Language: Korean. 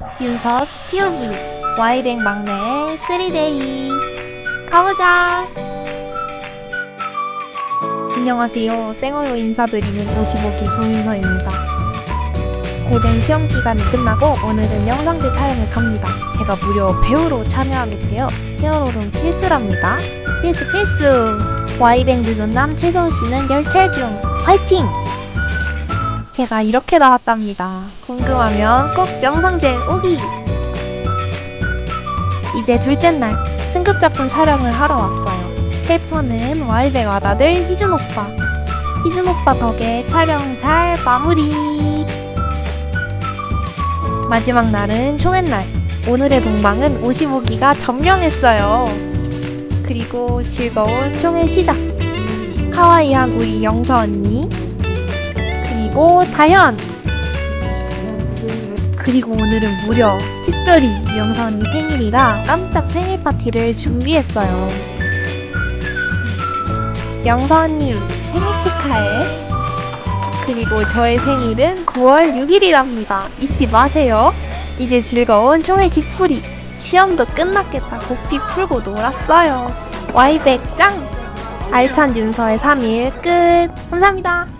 윤서 스피오브 와이뱅 막내 3데이. 가보자. 안녕하세요. 쌩얼로 인사드리는 55기 조민서입니다. 고된 시험 기간이 끝나고 오늘은 영상제 촬영을 갑니다. 제가 무려 배우로 참여하게 되어 히어로는 필수랍니다. 필수 필수. 와이뱅 늦은 남 최소씨는 열철 중 화이팅! 제가 이렇게 나왔답니다. 궁금하면 꼭 영상제 오기! 이제 둘째 날 승급 작품 촬영을 하러 왔어요. 헬퍼는 와이백 와다들 희준 오빠. 희준 오빠 덕에 촬영 잘 마무리! 마지막 날은 총회 날. 오늘의 동방은 55기가 점령했어요. 그리고 즐거운 총회 시작. 카와이한 우리 영서 언니. 그리고 다현. 그리고 오늘은 무려 특별히 언니 생일이라 깜짝 생일 파티를 준비했어요. 언니 생일 축하해. 그리고 저의 생일은 9월 6일이랍니다. 잊지 마세요. 이제 즐거운 총회 뒤풀이. 시험도 끝났겠다. 고삐 풀고 놀았어요. 와이백 짱! 알찬 윤서의 3일 끝! 감사합니다